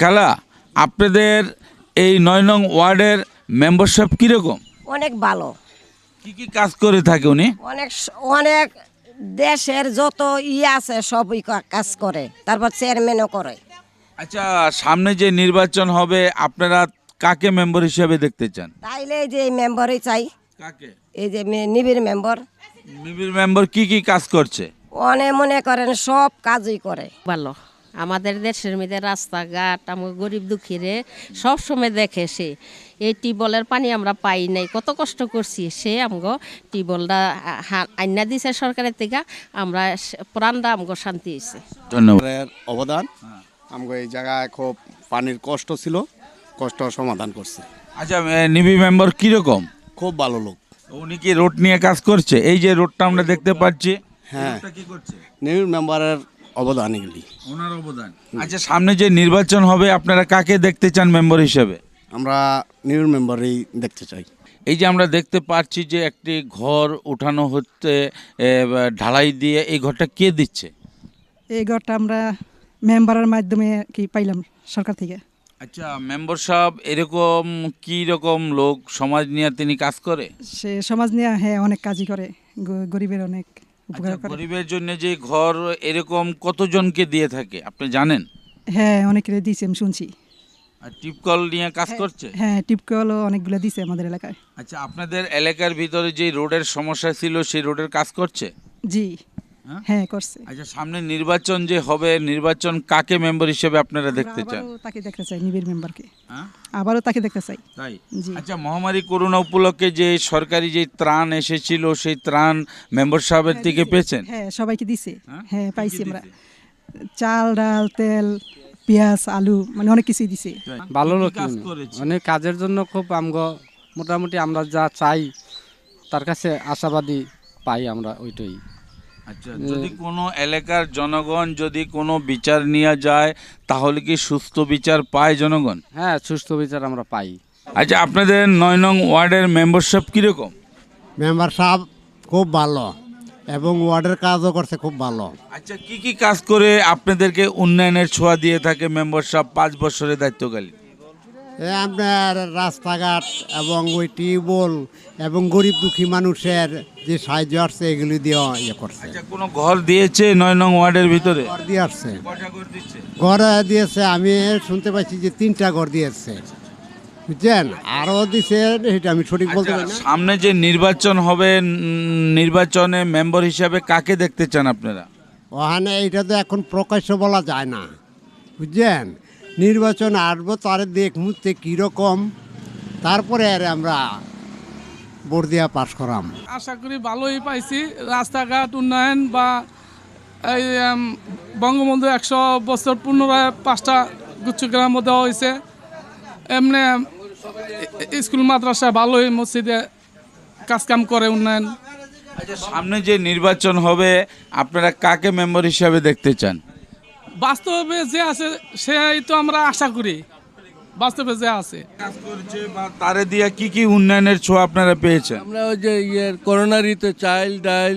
খালা আপনাদের এই নয় নং ওয়ার্ডের মেম্বারশিপ কীরকম? অনেক ভালো। কি কি কাজ করে থাকে উনি? অনেক অনেক দেশের যত ই আছে সবই কাজ করে। তারপর চেয়ারম্যানও করে। আচ্ছা সামনে যে নির্বাচন হবে আপনারা কাকে মেম্বার হিসেবে দেখতে চান? তাইলে এই যে এই মেম্বারই চাই। কাকে? এই যে নিবিড় মেম্বার। মিবির মেম্বার কি কি কাজ করছে? অনেক মনে করেন সব কাজই করে। ভালো। আমাদের দেশের মধ্যে রাস্তাঘাট আমার গরিব দুঃখীরে সব সময় দেখে সে। এই টিউবওয়েলের পানি আমরা পাই নাই কত কষ্ট করছি। সে আমগো টিউবওয়েলটা আইনা দিছে সরকারের থেকে আমরা প্রাণটা আমগো শান্তি হয়েছে ধন্যবাদ অবদান। আমগো এই জায়গায় খুব পানির কষ্ট ছিল কষ্ট সমাধান করছে। আচ্ছা নিবি মেম্বার কীরকম? খুব ভালো লোক। উনি কি রোড নিয়ে কাজ করছে? এই যে রোডটা আমরা দেখতে পাচ্ছি। হ্যাঁ। কি করছে? নিউ মেম্বারের অবদান এগুলি। ওনার অবদান। আচ্ছা সামনে যে নির্বাচন হবে আপনারা কাকে দেখতে চান মেম্বার হিসেবে? আমরা নিউ মেম্বারই দেখতে চাই। এই যে আমরা দেখতে পাচ্ছি যে একটি ঘর উঠানো হচ্ছে ঢালাই দিয়ে এই ঘরটা কে দিচ্ছে? এই ঘরটা আমরা মেম্বারের মাধ্যমে কি পাইলাম সরকার থেকে। আচ্ছা মেম্বার সাহেব এরকম কি রকম লোক সমাজ নিয়ে তিনি কাজ করে? সে সমাজ নিয়ে হ্যাঁ অনেক কাজই করে গরিবের অনেক। উপকার আচ্ছা, করে। গরিবের জন্য যে ঘর এরকম কতজনকে দিয়ে থাকে আপনি জানেন? হ্যাঁ অনেকের দিয়েছে আমি শুনছি। আর টিপকল নিয়ে কাজ করছে? হ্যাঁ টিপকলও অনেকগুলো দিছে আমাদের এলাকায়। আচ্ছা আপনাদের এলাকার ভিতরে যে রোডের সমস্যা ছিল সেই রোডের কাজ করছে? জি। হ্যাঁ? হ্যাঁ করছে। আচ্ছা সামনে নির্বাচন যে হবে নির্বাচন কাকে মেম্বার হিসেবে আপনারা দেখতে চান? আবারও তাকে দেখতে চাই নিবিড় মেম্বারকে হ্যাঁ? আবারও তাকে দেখতে চাই। তাই? আচ্ছা মহামারী করোনা উপলক্ষে যে সরকারি যে ত্রাণ এসেছিল সেই ত্রাণ মেম্বার সাহেবের থেকে পেয়েছেন? হ্যাঁ সবাইকে দিছে হ্যাঁ? হ্যাঁ পাইছি আমরা। চাল ডাল তেল পেঁয়াজ আলু মানে অনেক কিছুই দিছে ভালো লোক কাজ মানে কাজের জন্য খুব আমগো মোটামুটি আমরা যা চাই তার কাছে আশাবাদী পাই আমরা ওইটাই। আচ্ছা যদি কোনো এলাকার জনগণ যদি কোনো বিচার নিয়ে যায় তাহলে কি সুস্থ বিচার পায় জনগণ? হ্যাঁ সুস্থ বিচার আমরা পাই। আচ্ছা আপনাদের নয় নং ওয়ার্ডের মেম্বারশিপ কীরকম? মেম্বার সাহেব খুব ভালো এবং ওয়ার্ডের কাজও করছে খুব ভালো। আচ্ছা কি কি কাজ করে আপনাদেরকে উন্নয়নের ছোঁয়া দিয়ে থাকে মেম্বার সাহেব পাঁচ বছরের দায়িত্বকালীন? আপনার রাস্তাঘাট এবং ওই টিউবওয়েল এবং গরিব দুঃখী মানুষের যে সাহায্য আসছে এগুলি দিয়ে ইয়ে করছে। আচ্ছা কোনো ঘর দিয়েছে নয় নং ওয়ার্ডের ভিতরে? ঘর দিয়ে আসছে। ঘর দিয়েছে আমি শুনতে পাচ্ছি যে তিনটা ঘর দিয়েছে। বুঝছেন? আরও দিছে সেটা আমি সঠিক বলতে আচ্ছা, পারি সামনে যে নির্বাচন হবে নির্বাচনে মেম্বার হিসাবে কাকে দেখতে চান আপনারা? ওখানে এটা তো এখন প্রকাশ্য বলা যায় না। বুঝছেন? নির্বাচন আসব তার দেখ মুহূর্তে কীরকম। তারপরে আর আমরা ভোট দিয়া পাশ করাম। আশা করি ভালোই পাইছি। রাস্তাঘাট উন্নয়ন বা এই বঙ্গবন্ধু একশো বছর পুনরায় পাঁচটা গুচ্ছগ্রাম দেওয়া হয়েছে। এমনি স্কুল মাদ্রাসা ভালোই মসজিদে কাজকাম করে উন্নয়ন। আচ্ছা সামনে যে নির্বাচন হবে আপনারা কাকে মেম্বার হিসাবে দেখতে চান? বাস্তবে যে আছে সেই তো আমরা আশা করি। বাস্তবে যে আছে। কাজ করছে বা তারে দিয়া কি কি উন্নয়নের ছোঁয়া আপনারা পেয়েছেন? আমরা ওই যে ইয়ের করোনার ইতে চাল ডাল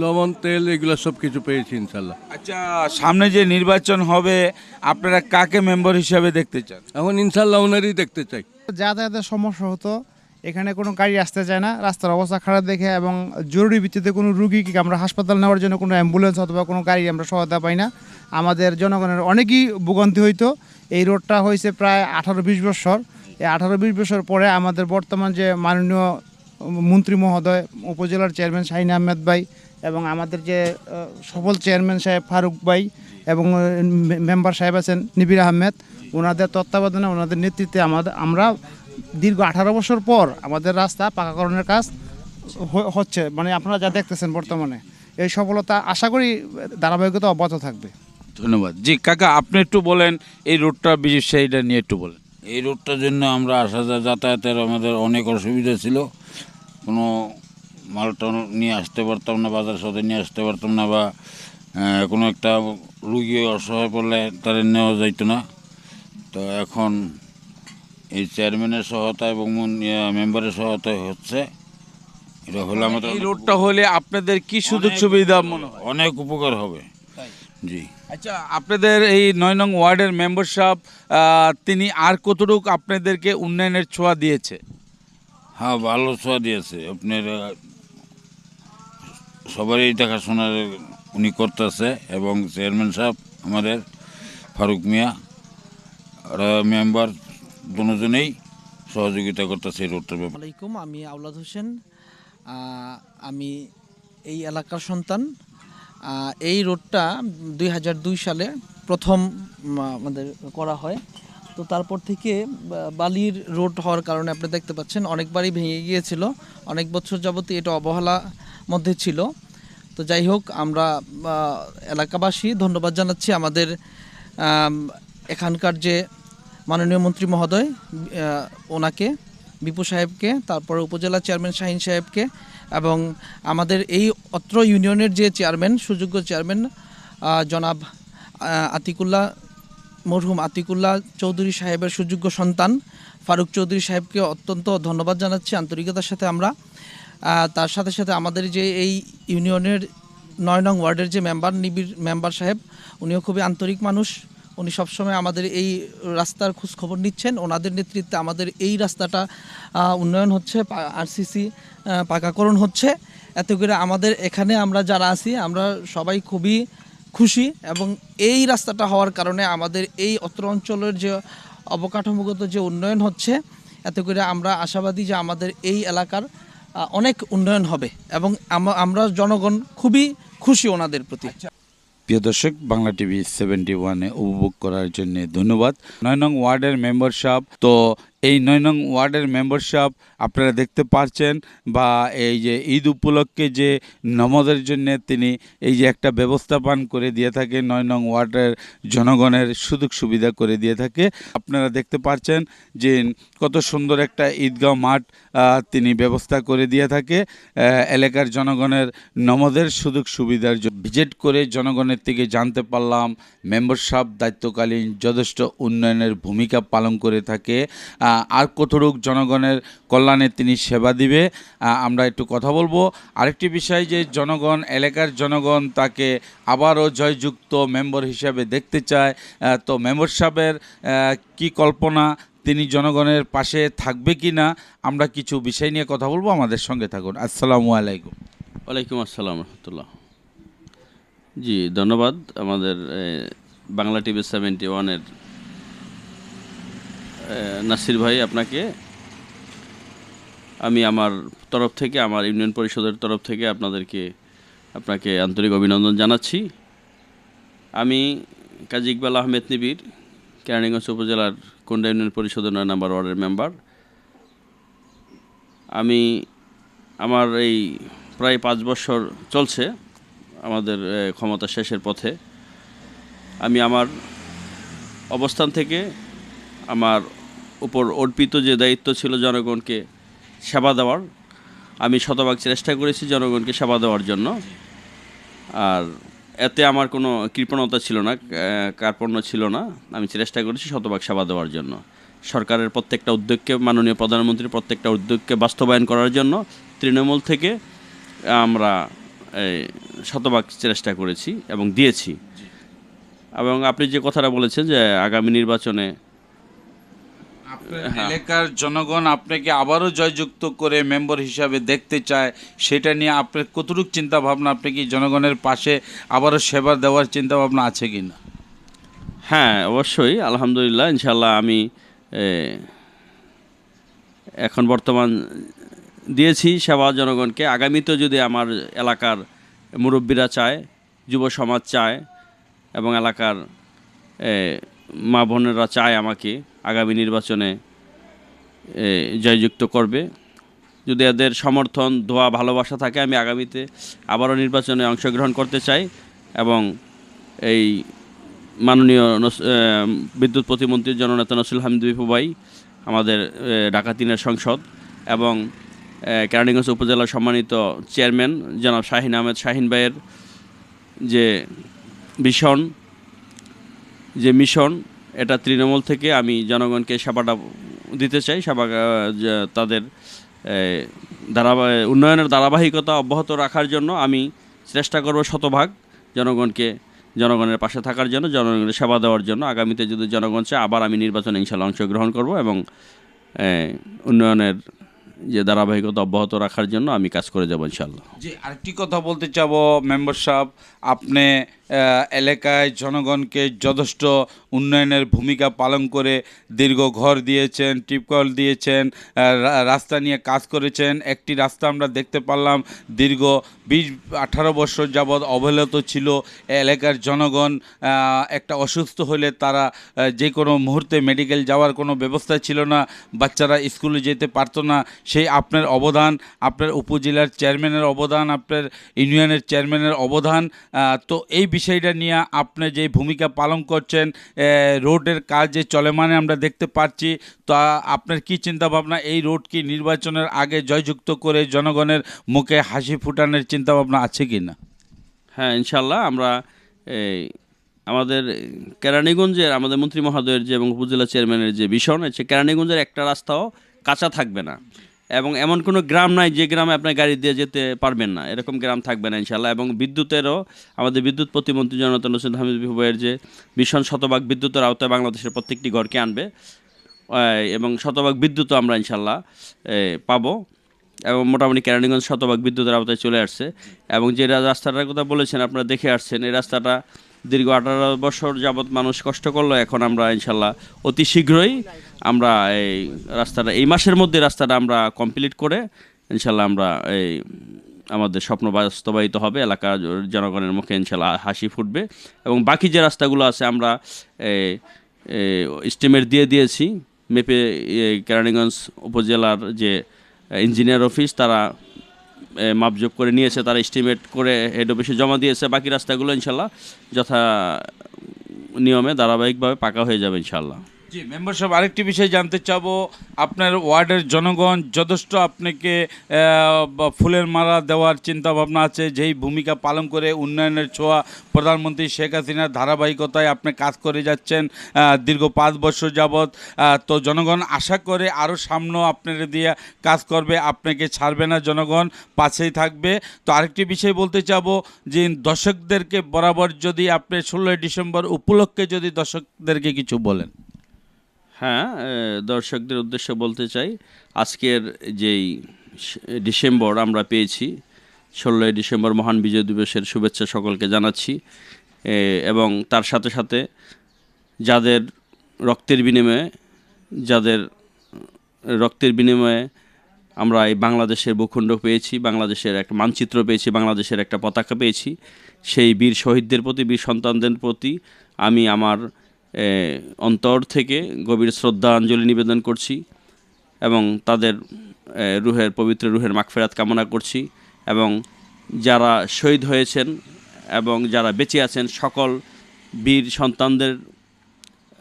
লবণ তেল এগুলো সব কিছু পেয়েছি ইনশাল্লাহ আচ্ছা সামনে যে নির্বাচন হবে আপনারা কাকে মেম্বার হিসাবে দেখতে চান? এখন ইনশাল্লাহ ওনারই দেখতে চাই। যাতায়াতের সমস্যা হতো এখানে কোনো গাড়ি আসতে চায় না, রাস্তার অবস্থা খারাপ দেখে এবং জরুরি ভিত্তিতে কোনো রুগীকে আমরা হাসপাতাল নেওয়ার জন্য কোনো অ্যাম্বুলেন্স অথবা কোনো গাড়ি আমরা সহায়তা পাই না। আমাদের জনগণের অনেকই ভোগান্তি হইতো। এই রোডটা হয়েছে প্রায় আঠারো বিশ বছর। এই আঠারো বিশ বছর পরে আমাদের বর্তমান যে মাননীয় মন্ত্রী মহোদয়, উপজেলার চেয়ারম্যান শাহিন আহমেদ ভাই এবং আমাদের যে সফল চেয়ারম্যান সাহেব ফারুক ভাই এবং মেম্বার সাহেব আছেন নিবির আহমেদ, ওনাদের তত্ত্বাবধানে, ওনাদের নেতৃত্বে আমাদের আমরা দীর্ঘ আঠারো বছর পর আমাদের রাস্তা পাকাকরণের কাজ হ- হচ্ছে। মানে আপনারা যা দেখতেছেন বর্তমানে এই সফলতা আশা করি ধারাবাহিকতা অব্যাহত থাকবে। ধন্যবাদ। জি কাকা আপনি একটু বলেন এই রোডটা বিশেষ সেইটা নিয়ে একটু বলেন। এই রোডটার জন্য আমরা আসা যা- যাতায়াতের আমাদের অনেক অসুবিধা ছিল। কোনো মালটা নিয়ে আসতে পারতাম না বাজার সাথে নিয়ে আসতে পারতাম না বা কোনো একটা রুগী অসহায় পড়লে তাদের নেওয়া যাইতো না। তো এখন এই চেয়ারম্যানের সহায়তা এবং মেম্বারের সহায়তা হচ্ছে। এটা হলে আমাদের এই রোডটা হলে আপনাদের কি সুযোগ সুবিধা মনে হয়? অনেক উপকার হবে। জি। আচ্ছা আপনাদের এই নয় নং ওয়ার্ডের মেম্বারশিপ তিনি আর কতটুকু আপনাদেরকে উন্নয়নের ছোঁয়া দিয়েছে? হ্যাঁ ভালো ছোঁয়া দিয়েছে। আপনার সবারই দেখাশোনার উনি করতেছে এবং চেয়ারম্যান সাহেব আমাদের ফারুক মিয়া মেম্বার দুজনেই সহযোগিতা করতেছে এই রোডটার ব্যাপারে। আলাইকুম, আমি আউলাদ হোসেন। আমি এই এলাকার সন্তান। এই রোডটা দুই হাজার দুই সালে প্রথম আমাদের করা হয়। তো তারপর থেকে বালির রোড হওয়ার কারণে আপনি দেখতে পাচ্ছেন, অনেকবারই ভেঙে গিয়েছিল। অনেক বছর যাবতই এটা অবহেলা মধ্যে ছিল। তো যাই হোক, আমরা এলাকাবাসী ধন্যবাদ জানাচ্ছি। আমাদের এখানকার যে মাননীয় মন্ত্রী মহোদয় ওনাকে বিপু সাহেবকে তারপরে উপজেলা চেয়ারম্যান শাহিন সাহেবকে এবং আমাদের এই অত্র ইউনিয়নের যে চেয়ারম্যান সুযোগ্য চেয়ারম্যান জনাব আহ, আতিকুল্লাহ মরহুম আতিকুল্লাহ চৌধুরী সাহেবের সুযোগ্য সন্তান ফারুক চৌধুরী সাহেবকে অত্যন্ত ধন্যবাদ জানাচ্ছি আন্তরিকতার সাথে আমরা। তার সাথে সাথে আমাদের যে এই ইউনিয়নের নয় নং ওয়ার্ডের যে মেম্বার নিবিড় মেম্বার সাহেব উনিও খুবই আন্তরিক মানুষ। উনি সবসময় আমাদের এই রাস্তার খোঁজ খবর নিচ্ছেন। ওনাদের নেতৃত্বে আমাদের এই রাস্তাটা উন্নয়ন হচ্ছে আরসিসি পাকাকরণ হচ্ছে। এত করে আমাদের এখানে আমরা যারা আছি, আমরা সবাই খুবই খুশি এবং এই রাস্তাটা হওয়ার কারণে আমাদের এই অত্র অঞ্চলের যে অবকাঠামোগত যে উন্নয়ন হচ্ছে, এতে করে আমরা আশাবাদী যে আমাদের এই এলাকার অনেক উন্নয়ন হবে এবং আমরা জনগণ খুবই খুশি ওনাদের প্রতি। প্রিয় দর্শক, বাংলা টিভি সেভেন্টি ওয়ানে উপভোগ করার জন্য ধন্যবাদ। নয় নং ওয়ার্ডের মেম্বারশাপ তো এই নয় নং ওয়ার্ডের মেম্বারশিপ আপনারা দেখতে পাচ্ছেন বা এই যে ঈদ উপলক্ষে যে নমদের জন্য তিনি এই যে একটা ব্যবস্থাপন করে দিয়ে থাকে নয় নং ওয়ার্ডের জনগণের সুযোগ সুবিধা করে দিয়ে থাকে। আপনারা দেখতে পাচ্ছেন যে কত সুন্দর একটা ঈদগাঁও মাঠ তিনি ব্যবস্থা করে দিয়ে থাকে। এলাকার জনগণের নমদের সুযোগ সুবিধার ভিজিট করে জনগণের থেকে জানতে পারলাম মেম্বারশিপ দায়িত্বকালীন যথেষ্ট উন্নয়নের ভূমিকা পালন করে থাকে। আর কতটুক জনগণের কল্যাণে তিনি সেবা দিবে আমরা একটু কথা বলব। আরেকটি বিষয় যে জনগণ, এলাকার জনগণ তাকে আবারও জয়যুক্ত মেম্বার হিসাবে দেখতে চায় তো মেম্বারশিপের কি কল্পনা, তিনি জনগণের পাশে থাকবে কি না, আমরা কিছু বিষয় নিয়ে কথা বলব, আমাদের সঙ্গে থাকুন। আসসালামু আলাইকুম। ওয়ালাইকুম আসসালাম রহমতুল্লাহ। জি, ধন্যবাদ আমাদের বাংলা টিভি সেভেন্টি ওয়ানের নাসির ভাই আপনাকে, আমি আমার তরফ থেকে, আমার ইউনিয়ন পরিষদের তরফ থেকে আপনাদেরকে, আপনাকে আন্তরিক অভিনন্দন জানাচ্ছি। আমি কাজী ইকবাল আহমেদ নিবির কেরানীগঞ্জ উপজেলার কোন্ডা ইউনিয়ন পরিষদের নয় নাম্বার ওয়ার্ডের মেম্বার। আমি আমার এই প্রায় পাঁচ বছর চলছে আমাদের ক্ষমতা শেষের পথে। আমি আমার অবস্থান থেকে, আমার উপর অর্পিত যে দায়িত্ব ছিল জনগণকে সেবা দেওয়ার, আমি শতভাগ চেষ্টা করেছি জনগণকে সেবা দেওয়ার জন্য। আর এতে আমার কোনো কৃপণতা ছিল না কার্পণ্য ছিল না। আমি চেষ্টা করেছি শতভাগ সেবা দেওয়ার জন্য। সরকারের প্রত্যেকটা উদ্যোগকে, মাননীয় প্রধানমন্ত্রীর প্রত্যেকটা উদ্যোগকে বাস্তবায়ন করার জন্য তৃণমূল থেকে আমরা শতভাগ চেষ্টা করেছি এবং দিয়েছি। এবং আপনি যে কথাটা বলেছেন যে আগামী নির্বাচনে। এলাকার জনগণ আপনাকে আবারও জয়যুক্ত করে মেম্বার হিসাবে দেখতে চায় সেটা নিয়ে আপনার কতটুকু চিন্তা ভাবনা আপনি কি জনগণের পাশে আবারও সেবা দেওয়ার চিন্তা ভাবনা আছে কি না হ্যাঁ অবশ্যই আলহামদুলিল্লাহ ইনশাল্লাহ আমি এখন বর্তমান দিয়েছি সেবা জনগণকে। আগামীতে যদি আমার এলাকার মুরব্বীরা চায় যুব সমাজ চায় এবং এলাকার মা বোনেরা চায় আমাকে আগামী নির্বাচনে জয়যুক্ত করবে। যদি এদের সমর্থন, দোয়া, ভালোবাসা থাকে, আমি আগামীতে আবারও নির্বাচনে অংশগ্রহণ করতে চাই এবং এই মাননীয় বিদ্যুৎ প্রতিমন্ত্রী জননেতা নসরুল হামিদ বিপু ভাই, আমাদের ঢাকা তিনের সংসদ এবং কেরানীগঞ্জ উপজেলার সম্মানিত চেয়ারম্যান জনাব শাহিন আহমেদ শাহিন ভাইয়ের যে ভীষণ যে মিশন এটা তৃণমূল থেকে আমি জনগণকে সেবাটা দিতে চাই সেবা তাদের এ, ধারাবাহিক উন্নয়নের ধারাবাহিকতা অব্যাহত রাখার জন্য আমি চেষ্টা করব শতভাগ জনগণকে জনগণের পাশে থাকার জন্য জনগণের সেবা দেওয়ার জন্য। আগামীতে যদি জনগণ চায় আবার আমি নির্বাচনে ইনশাল্লাহ অংশগ্রহণ করব এবং উন্নয়নের যে ধারাবাহিকতা অব্যাহত রাখার জন্য আমি কাজ করে যাব ইনশাল্লাহ জি আরেকটি কথা বলতে চাবো মেম্বার সাহেব আপনি এলাকায় জনগণকে যথেষ্ট উন্নয়নের ভূমিকা পালন করে দীর্ঘ ঘর দিয়েছেন টিপকল দিয়েছেন রাস্তা নিয়ে কাজ করেছেন। একটি রাস্তা আমরা দেখতে পারলাম, দীর্ঘ বিশ, আঠারো বছর যাবৎ অবহেলিত ছিল। এলাকার জনগণ একটা অসুস্থ হলে তারা যে কোনো মুহূর্তে মেডিকেল যাওয়ার কোনো ব্যবস্থা ছিল না, বাচ্চারা স্কুলে যেতে পারতো না। সেই আপনার অবদান, আপনার উপজেলার চেয়ারম্যানের অবদান, আপনার ইউনিয়নের চেয়ারম্যানের অবদান তো এই বিষয়টা নিয়ে আপনি যে ভূমিকা পালন করছেন রোডের কাজ যে চলমানে আমরা দেখতে পাচ্ছি, তা আপনার কি চিন্তা ভাবনা এই রোড কি নির্বাচনের আগে জয়যুক্ত করে জনগণের মুখে হাসি ফুটানোর চিন্তা ভাবনা আছে কি না? হ্যাঁ ইনশাল্লাহ আমরা এই আমাদের কেরানীগঞ্জের, আমাদের মন্ত্রী মহোদয়ের যে এবং উপজেলা চেয়ারম্যানের যে ভীষণ হচ্ছে কেরানীগঞ্জের একটা রাস্তাও কাঁচা থাকবে না। এবং এমন কোনো গ্রাম নাই যে গ্রামে আপনি গাড়ি দিয়ে যেতে পারবেন না। এরকম গ্রাম থাকবে না ইনশাল্লাহ এবং বিদ্যুতেরও আমাদের বিদ্যুৎ প্রতিমন্ত্রী জনতা নসিদ হামিদ বিহুবের যে ভীষণ শতভাগ বিদ্যুতের আওতায় বাংলাদেশের প্রত্যেকটি ঘরকে আনবে এবং শতভাগ বিদ্যুৎও আমরা ইনশাল্লাহ পাবো। এবং মোটামুটি কেরানীগঞ্জ শতভাগ বিদ্যুতের আওতায় চলে আসছে। এবং যে রাস্তাটার কথা বলেছেন, আপনারা দেখে আসছেন, এই রাস্তাটা দীর্ঘ আঠারো বছর যাবৎ মানুষ কষ্ট করল, এখন আমরা ইনশাল্লাহ অতি শীঘ্রই আমরা এই রাস্তাটা, এই মাসের মধ্যে রাস্তাটা আমরা কমপ্লিট করে ইনশাল্লাহ আমরা এই আমাদের স্বপ্ন বাস্তবায়িত হবে, এলাকার জনগণের মুখে ইনশাল্লাহ হাসি ফুটবে এবং বাকি যে রাস্তাগুলো আছে আমরা স্টিমেট দিয়ে দিয়েছি। মেপে কেরানীগঞ্জ উপজেলার যে ইঞ্জিনিয়ার অফিস তারা মাপজোপ করে নিয়েছে, তারা এস্টিমেট করে হেড অফিসে জমা দিয়েছে। বাকি রাস্তাগুলো ইনশাল্লাহ যথা নিয়মে, ধারাবাহিকভাবে পাকা হয়ে যাবে ইনশাল্লাহ। জি মেম্বার সাহেব আরেকটি বিষয় জানতে চাবো। আপনার ওয়ার্ডের জনগণ যথেষ্ট আপনাকে ফুলের মালা দেওয়ার চিন্তা ভাবনা আছে, যেই ভূমিকা পালন করে উন্নয়নের ছোঁয়া প্রধানমন্ত্রী শেখ হাসিনার ধারাবাহিকতায় আপনি কাজ করে যাচ্ছেন দীর্ঘ পাঁচ বছর যাবৎ। তো জনগণ আশা করে আরও সামনে আপনার দিয়ে কাজ করবে, আপনাকে ছাড়বে না জনগণ, পাশেই থাকবে। তো আরেকটি বিষয় বলতে চাবো, যে দর্শকদেরকে বরাবর যদি আপনি ষোলোই ডিসেম্বর উপলক্ষে যদি দর্শকদেরকে কিছু বলেন। হ্যাঁ দর্শকদের উদ্দেশ্যে বলতে চাই, আজকের যেই ডিসেম্বর আমরা পেয়েছি, ষোলোই ডিসেম্বর মহান বিজয় দিবসের শুভেচ্ছা সকলকে জানাচ্ছি এবং তার সাথে সাথে যাদের রক্তের বিনিময়ে, যাদের রক্তের বিনিময়ে আমরা এই বাংলাদেশের ভূখণ্ড পেয়েছি, বাংলাদেশের একটা মানচিত্র পেয়েছি, বাংলাদেশের একটা পতাকা পেয়েছি, সেই বীর শহীদদের প্রতি, বীর সন্তানদের প্রতি আমি আমার অন্তর থেকে গভীর শ্রদ্ধাঞ্জলি নিবেদন করছি এবং তাদের রুহের, পবিত্র রুহের মাগফেরাত কামনা করছি এবং যারা শহীদ হয়েছেন এবং যারা বেঁচে আছেন সকল বীর সন্তানদের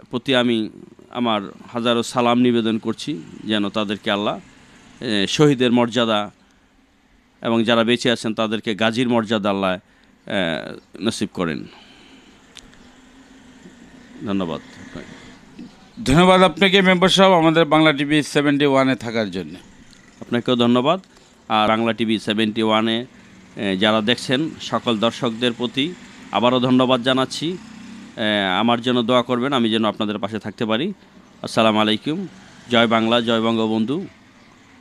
প্রতি আমি আমার হাজারো সালাম নিবেদন করছি যেন তাদেরকে আল্লাহ শহীদের মর্যাদা এবং যারা বেঁচে আছেন তাদেরকে গাজীর মর্যাদা আল্লাহ নসিব করেন। ধন্যবাদ। ধন্যবাদ আপনাকে মেম্বার সাহেব আমাদের বাংলা টিভি সেভেন্টি ওয়ানে থাকার জন্য। আপনাকেও ধন্যবাদ। আর বাংলা টিভি সেভেন্টি ওয়ানে যারা দেখছেন সকল দর্শকদের প্রতি আবারও ধন্যবাদ জানাচ্ছি। আমার জন্য দোয়া করবেন আমি যেন আপনাদের পাশে থাকতে পারি। আসসালামু আলাইকুম। জয় বাংলা জয় বঙ্গবন্ধু।